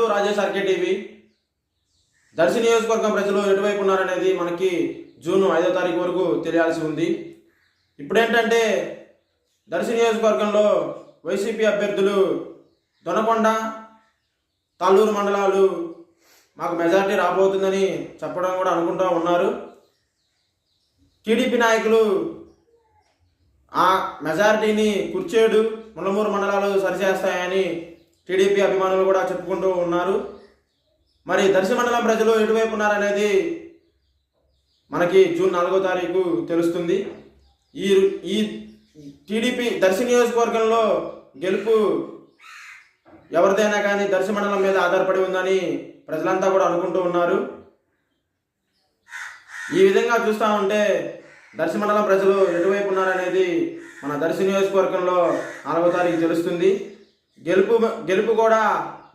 To Rajesh RK TV. Darsi నియోజకవర్గం ప్రజలు ఎటువైపు ఉన్నారనేది మనకి జూన్ ఐదో తారీఖు వరకు తెలియాల్సి ఉంది. ఇప్పుడేంటంటే దర్శి నియోజకవర్గంలో వైసీపీ అభ్యర్థులు దొనకొండ తాళ్ళూరు మండలాలు మాకు మెజారిటీ రాబోతుందని చెప్పడం కూడా అనుకుంటూ ఉన్నారు. టీడీపీ నాయకులు ఆ మెజారిటీని కుర్చేడు ములమూరు మండలాలు సరిచేస్తాయని టీడీపీ అభిమానులు కూడా చెప్పుకుంటూ ఉన్నారు. మరి దర్శి మండలం ప్రజలు ఎటువైపు ఉన్నారనేది మనకి జూన్ నాలుగో తారీఖు తెలుస్తుంది. ఈ ఈ టీడీపీ దర్శి నియోజకవర్గంలో గెలుపు ఎవరిదైనా కానీ దర్శి మండలం మీద ఆధారపడి ఉందని ప్రజలంతా కూడా అనుకుంటూ ఉన్నారు. ఈ విధంగా చూస్తూ ఉంటే దర్శి మండలం ప్రజలు ఎటువైపు ఉన్నారనేది మన దర్శి నియోజకవర్గంలో నాలుగో తారీఖు తెలుస్తుంది. గెలుపు గెలుపు కూడా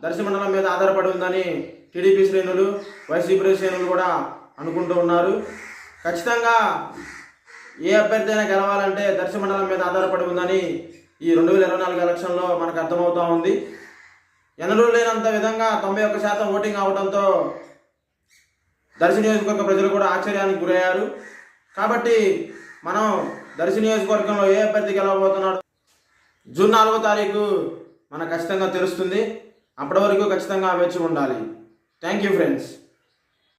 దర్శి మండలం మీద ఆధారపడి ఉందని టీడీపీ శ్రేణులు వైసీపీ శ్రేణులు కూడా అనుకుంటూ ఉన్నారు. ఖచ్చితంగా ఏ అభ్యర్థి అయినా గెలవాలంటే దర్శి మండలం మీద ఆధారపడి ఉందని ఈ రెండు వేల ఇరవై నాలుగు ఎలక్షన్లో మనకు అర్థమవుతూ ఉంది. ఎన్నడూ లేనంత విధంగా తొంభై ఒక్క శాతం ఓటింగ్ అవడంతో దర్శి నియోజకవర్గ ప్రజలు కూడా ఆశ్చర్యానికి గురయ్యారు. కాబట్టి మనం దర్శి నియోజకవర్గంలో ఏ అభ్యర్థి గెలవబోతున్నాడు? జూన్ నాలుగో తారీఖు మనకు ఖచ్చితంగా తెలుస్తుంది. అప్పటి వరకు ఖచ్చితంగా వేచి ఉండాలి. Thank you friends